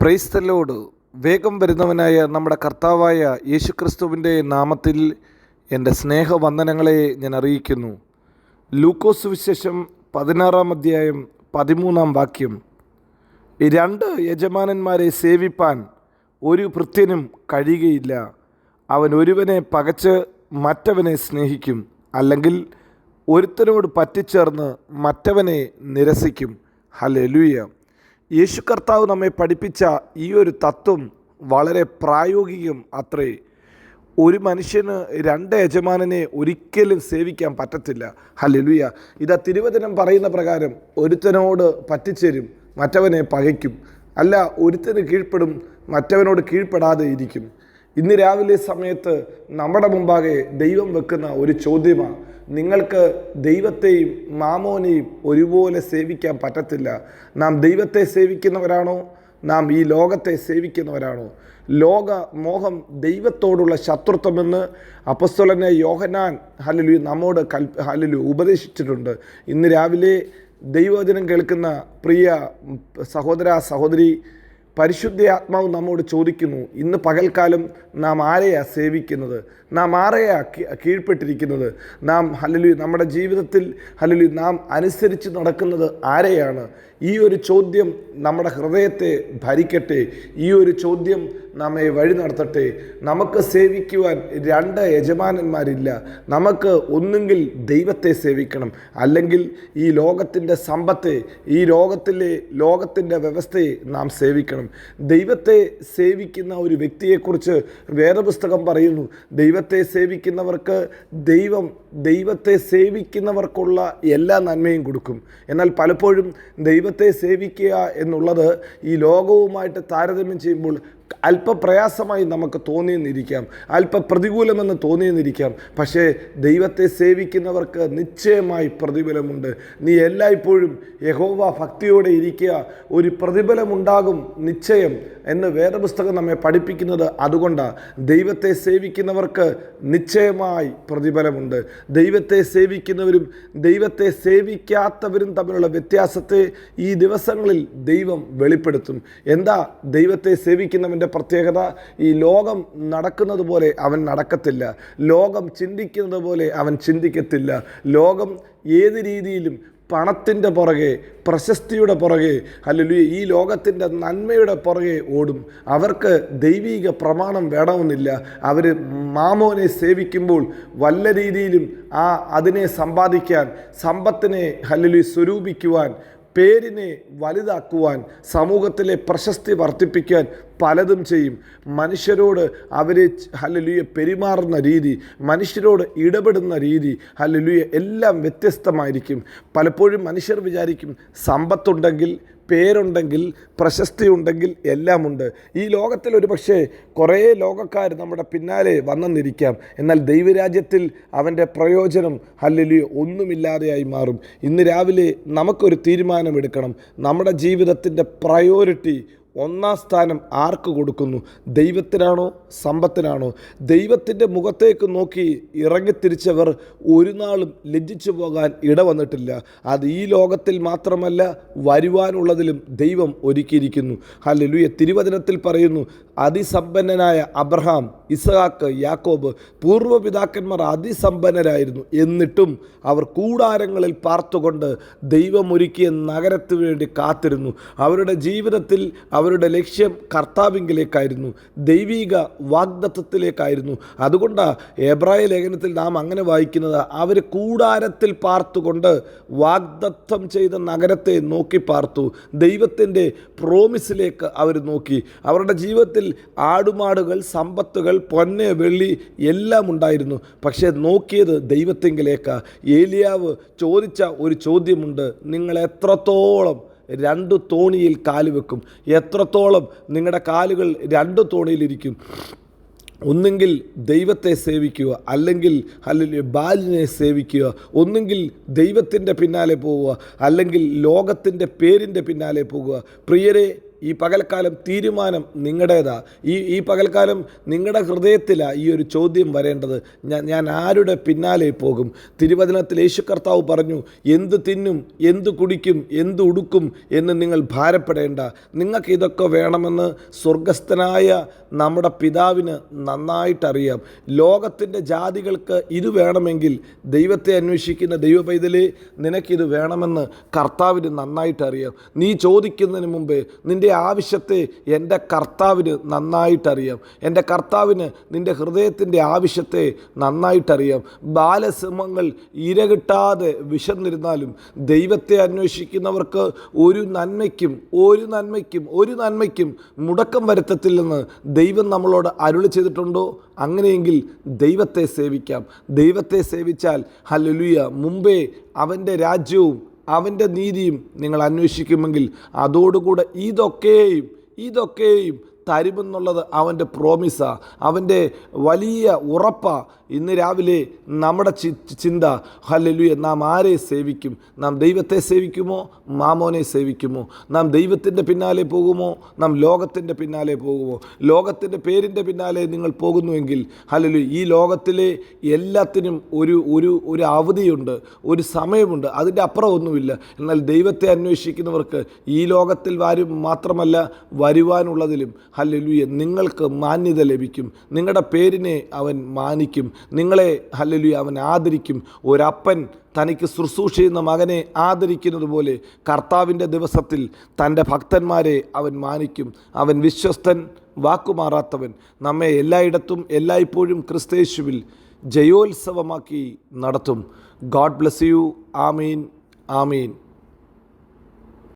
Praise the Lord വേഗം വരുന്നവനായ നമ്മുടെ കർത്താവായ യേശുക്രിസ്തുവിന്റെ നാമത്തിൽ എന്റെ സ്നേഹവന്ദനങ്ങളെ ഞാൻ അറിയിക്കുന്നു. ലൂക്കോസ് വിശേഷം പതിനാറാം അധ്യായം പതിമൂന്നാം വാക്യം. രണ്ട് യജമാനന്മാരെ സേവിപ്പാൻ ഒരു ഭൃത്യനും കഴിയുകയില്ല. അവൻ ഒരുവനെ പകച്ച് മറ്റവനെ സ്നേഹിക്കും. അല്ലെങ്കിൽ ഒരുത്തനോട് പറ്റിച്ചേർന്ന് മറ്റവനെ നിരസിക്കും. ഹലെലുയ യേശു കർത്താവ് നമ്മെ പഠിപ്പിച്ച ഈ ഒരു തത്വം വളരെ പ്രായോഗികം അത്രേ. ഒരു മനുഷ്യന് രണ്ട് യജമാനനെ ഒരിക്കലും സേവിക്കാൻ പറ്റത്തില്ല. ഹല്ലേലൂയ. ഇതാ തിരുവചനം പറയുന്ന പ്രകാരം ഒരുത്തനോട് പറ്റിച്ചേരും മറ്റവനെ പകയ്ക്കും. അല്ല ഒരുത്തന് കീഴ്പ്പെടും മറ്റവനോട് കീഴ്പ്പെടാതെ ഇരിക്കും. ഇന്ന് രാവിലെ സമയത്ത് നമ്മുടെ മുമ്പാകെ ദൈവം വെക്കുന്ന ഒരു ചോദ്യമാണ് നിങ്ങൾക്ക് ദൈവത്തെയും മാമോനെയും ഒരുപോലെ സേവിക്കാൻ പറ്റത്തില്ല. നാം ദൈവത്തെ സേവിക്കുന്നവരാണോ? നാം ഈ ലോകത്തെ സേവിക്കുന്നവരാണോ? ലോക മോഹം ദൈവത്തോടുള്ള ശത്രുത്വമെന്ന് അപ്പസ്തോലനെ യോഹനാൻ ഹലലു നമ്മോട് കൽ ഹലലു ഉപദേശിച്ചിട്ടുണ്ട്. ഇന്ന് രാവിലെ ദൈവവചനം കേൾക്കുന്ന പ്രിയ സഹോദര സഹോദരി പരിശുദ്ധ ആത്മാവ് നമ്മോട് ചോദിക്കുന്നു ഇന്ന് പകൽക്കാലം നാം ആരെയാ സേവിക്കുന്നത്? നാം ആരെയാ കീഴ്പ്പെട്ടിരിക്കുന്നത്? നാം ഹലലു നമ്മുടെ ജീവിതത്തിൽ ഹലലു നാം അനുസരിച്ച് നടക്കുന്നത് ആരെയാണ്? ഈ ഒരു ചോദ്യം നമ്മുടെ ഹൃദയത്തെ ഭരിക്കട്ടെ ഈ ഒരു ചോദ്യം നമ്മെ വഴി നടത്തട്ടെ. നമുക്ക് സേവിക്കുവാൻ രണ്ട് യജമാനന്മാരില്ല. നമുക്ക് ഒന്നുകിൽ ദൈവത്തെ സേവിക്കണം. അല്ലെങ്കിൽ ഈ ലോകത്തിന്റെ സമ്പത്തെ ഈ ലോകത്തിലെ ലോകത്തിന്റെ വ്യവസ്ഥയെ നാം സേവിക്കണം. ദൈവത്തെ സേവിക്കുന്ന ഒരു വ്യക്തിയെക്കുറിച്ച് വേദപുസ്തകം പറയുന്നു. ദൈവത്തെ സേവിക്കുന്നവർക്ക് ദൈവം ദൈവത്തെ സേവിക്കുന്നവർക്കുള്ള എല്ലാ നന്മയും കൊടുക്കും. എന്നാൽ പലപ്പോഴും ദൈവത്തെ സേവിക്കുക എന്നുള്ളത് ഈ ലോകവുമായിട്ട് താരതമ്യം ചെയ്യുമ്പോൾ അല്പ പ്രയാസമായി നമുക്ക് തോന്നിയെന്നിരിക്കാം. അല്പ പ്രതികൂലമെന്ന് തോന്നിയെന്നിരിക്കാം. പക്ഷേ ദൈവത്തെ സേവിക്കുന്നവർക്ക് നിശ്ചയമായി പ്രതിഫലമുണ്ട്. നീ എല്ലായ്പ്പോഴും യഹോവ ഭക്തിയോടെ ഇരിക്കുക. ഒരു പ്രതിഫലമുണ്ടാകും നിശ്ചയം എന്ന് വേദപുസ്തകം നമ്മെ പഠിപ്പിക്കുന്നത് അതുകൊണ്ടാണ് ദൈവത്തെ സേവിക്കുന്നവർക്ക് നിശ്ചയമായി പ്രതിഫലമുണ്ട്. ദൈവത്തെ സേവിക്കുന്നവരും ദൈവത്തെ സേവിക്കാത്തവരും തമ്മിലുള്ള വ്യത്യാസത്തെ ഈ ദിവസങ്ങളിൽ ദൈവം വെളിപ്പെടുത്തും. എന്താ ദൈവത്തെ സേവിക്കുന്നവന്റെ പ്രത്യേകത ഈ ലോകം നടക്കുന്നത് പോലെ അവൻ നടക്കത്തില്ല. ലോകം ചിന്തിക്കുന്നത് പോലെ അവൻ ചിന്തിക്കത്തില്ല. ലോകം ഏത് രീതിയിലും പണത്തിന്റെ പുറകെ പ്രശസ്തിയുടെ പുറകെ അല്ലെങ്കിൽ ഈ ലോകത്തിന്റെ നന്മയുടെ പുറകെ ഓടും. അവർക്ക് ദൈവീക പ്രമാണം വേണമെന്നില്ല. അവർ മാമോനെ സേവിക്കുമ്പോൾ വല്ല രീതിയിലും ആ അതിനെ സമ്പാദിക്കാൻ സമ്പത്തിനെ ഹല്ലലി സ്വരൂപിക്കുവാൻ പേരിനെ വലുതാക്കുവാൻ സമൂഹത്തിലെ പ്രശസ്തി വർദ്ധിപ്പിക്കാൻ പലതും ചെയ്യും. മനുഷ്യരോട് അവരെ ഹല്ലലുയ പെരുമാറുന്ന രീതി മനുഷ്യരോട് ഇടപെടുന്ന രീതി ഹല്ലലുയ എല്ലാം വ്യത്യസ്തമായിരിക്കും. പലപ്പോഴും മനുഷ്യർ വിചാരിക്കും സമ്പത്തുണ്ടെങ്കിൽ പേരുണ്ടെങ്കിൽ പ്രശസ്തി ഉണ്ടെങ്കിൽ എല്ലാമുണ്ട്. ഈ ലോകത്തിൽ ഒരു പക്ഷേ കുറേ ലോകക്കാർ നമ്മുടെ പിന്നാലെ വന്നെന്നിരിക്കാം. എന്നാൽ ദൈവരാജ്യത്തിൽ അവന്റെ പ്രയോജനം അല്ലെങ്കിൽ ഒന്നുമില്ലാതെയായി മാറും. ഇന്ന് രാവിലെ നമുക്കൊരു തീരുമാനമെടുക്കണം. നമ്മുടെ ജീവിതത്തിന്റെ പ്രയോറിറ്റി ഒന്നാം സ്ഥാനം ആർക്ക് കൊടുക്കുന്നു? ദൈവത്തിനാണോ? സമ്പത്തിനാണോ? ദൈവത്തിന്റെ മുഖത്തേക്ക് നോക്കി ഇറങ്ങിത്തിരിച്ചവർ ഒരു നാളും ലജ്ജിച്ചു പോകാൻ ഇടവന്നിട്ടില്ല. അത് ഈ ലോകത്തിൽ മാത്രമല്ല വരുവാനുള്ളതിലും ദൈവം ഒരുക്കിയിരിക്കുന്നു. ഹല്ലേലൂയ. തിരുവചനത്തിൽ പറയുന്നു അതിസമ്പന്നനായ അബ്രഹാം ഇസഹാക്ക് യാക്കോബ് പൂർവപിതാക്കന്മാർ അതിസമ്പന്നരായിരുന്നു. എന്നിട്ടും അവർ കൂടാരങ്ങളിൽ പാർത്തുകൊണ്ട് ദൈവമൊരുക്കിയ നഗരത്തിനു വേണ്ടി കാത്തിരുന്നു. അവരുടെ ജീവിതത്തിൽ അവരുടെ ലക്ഷ്യം കർത്താവിങ്കിലേക്കായിരുന്നു. ദൈവീക വാഗ്ദത്വത്തിലേക്കായിരുന്നു അതുകൊണ്ടാണ് എബ്രായ ലേഖനത്തിൽ നാം അങ്ങനെ വായിക്കുന്നത് അവർ കൂടാരത്തിൽ പാർത്തുകൊണ്ട് വാഗ്ദത്വം ചെയ്ത നഗരത്തെ നോക്കി പാർത്തു. ദൈവത്തിന്റെ പ്രോമിസിലേക്ക് അവർ നോക്കി. അവരുടെ ജീവിതത്തിൽ ആടുമാടുകൾ സമ്പത്തുകൾ പൊന്ന് വെള്ളി എല്ലാം ഉണ്ടായിരുന്നു. പക്ഷേ നോക്കിയത് ദൈവത്തെങ്കിലേക്ക. ഏലിയാവ് ചോദിച്ച ഒരു ചോദ്യമുണ്ട്. നിങ്ങൾ എത്രത്തോളം രണ്ട് തോണിയിൽ കാൽ വെക്കും? എത്രത്തോളം നിങ്ങളുടെ കാലുകൾ രണ്ട് തോണിയിലിരിക്കും ഒന്നുകിൽ ദൈവത്തെ സേവിക്കുക അല്ലെങ്കിൽ അല്ലെങ്കിൽ ബാലിനെ സേവിക്കുക ഒന്നുകിൽ ദൈവത്തിന്റെ പിന്നാലെ പോവുക അല്ലെങ്കിൽ ലോകത്തിന്റെ പേരിന്റെ പിന്നാലെ പോകുക പ്രിയരെ ഈ പകൽക്കാലം തീരുമാനം നിങ്ങളുടേതാ. ഈ ഈ പകൽക്കാലം നിങ്ങളുടെ ഹൃദയത്തിലാണ് ഈ ഒരു ചോദ്യം വരേണ്ടത്. ഞാൻ ഞാൻ ആരുടെ പിന്നാലെ പോകും? തിരുവചനത്തിൽ യേശു കർത്താവ് പറഞ്ഞു എന്ത് തിന്നും എന്ത് കുടിക്കും എന്ത് ഉടുക്കും എന്ന് നിങ്ങൾ ഭാരപ്പെടേണ്ട. നിങ്ങൾക്ക് ഇതൊക്കെ വേണമെന്ന് സ്വർഗസ്ഥനായ നമ്മുടെ പിതാവിന് നന്നായിട്ടറിയാം. ലോകത്തിന്റെ ജാതികൾക്ക് ഇത് വേണമെങ്കിൽ ദൈവത്തെ അന്വേഷിക്കുന്ന ദൈവ പൈതലേ നിനക്കിത് വേണമെന്ന് കർത്താവിന് നന്നായിട്ടറിയാം. നീ ചോദിക്കുന്നതിന് മുമ്പേ നിന്റെ ആവശ്യത്തെ എന്റെ കർത്താവിന് നന്നായിട്ടറിയാം. എന്റെ കർത്താവിന് നിന്റെ ഹൃദയത്തിന്റെ ആവശ്യത്തെ നന്നായിട്ടറിയാം. ബാലസിംഹങ്ങൾ ഇരകിട്ടാതെ വിശന്നിരുന്നാലും ദൈവത്തെ അന്വേഷിക്കുന്നവർക്ക് ഒരു നന്മയ്ക്കും ഒരു നന്മയ്ക്കും ഒരു നന്മയ്ക്കും മുടക്കം വരുത്തത്തില്ലെന്ന് ദൈവം നമ്മളോട് അരുളി ചെയ്തിട്ടുണ്ടോ? അങ്ങനെയെങ്കിൽ ദൈവത്തെ സേവിക്കാം. ദൈവത്തെ സേവിച്ചാൽ ഹല്ലേലൂയ മുമ്പേ അവന്റെ രാജ്യവും അവന്റെ നീതിയും നിങ്ങൾ അന്വേഷിക്കുമെങ്കിൽ അതോടുകൂടെ ഇതൊക്കെയും ഇതൊക്കെയും തരുമെന്നുള്ളത് അവന്റെ പ്രോമിസാ അവന്റെ വലിയ ഉറപ്പാണ് ഇന്ന് രാവിലെ നമ്മുടെ ചിന്ത ഹല്ലേലൂയ നാം ആരെ സേവിക്കും? നാം ദൈവത്തെ സേവിക്കുമോ? മാമോനെ സേവിക്കുമോ? നാം ദൈവത്തിന്റെ പിന്നാലെ പോകുമോ? നാം ലോകത്തിന്റെ പിന്നാലെ പോകുമോ? ലോകത്തിന്റെ പേരിന്റെ പിന്നാലെ നിങ്ങൾ പോകുന്നുവെങ്കിൽ ഹല്ലേലൂയ ഈ ലോകത്തിലെ എല്ലാത്തിനും ഒരു ഒരു ഒരു അവധിയുണ്ട് ഒരു സമയമുണ്ട്. അതിന്റെ അപ്പുറം ഒന്നുമില്ല. എന്നാൽ ദൈവത്തെ അന്വേഷിക്കുന്നവർക്ക് ഈ ലോകത്തിൽ വരും മാത്രമല്ല വരുവാനുള്ളതിലും ഹല്ലേലൂയ നിങ്ങൾക്ക് മാന്യത ലഭിക്കും. നിങ്ങളുടെ പേരിനെ അവൻ മാനിക്കും. നിങ്ങളെ ഹല്ലേലൂയ അവൻ ആദരിക്കും. ഒരപ്പൻ തനിക്ക് ശുശ്രൂഷ ചെയ്യുന്ന മകനെ ആദരിക്കുന്നത് പോലെ കർത്താവിന്റെ ദിവസത്തിൽ തന്റെ ഭക്തന്മാരെ അവൻ മാനിക്കും. അവൻ വിശ്വസ്തൻ വാക്കുമാറാത്തവൻ. നമ്മെ എല്ലായിടത്തും എല്ലായ്പ്പോഴും ക്രിസ്തേശുവിൽ ജയോത്സവമാക്കി നടത്തും. God bless you. Amin. Amin.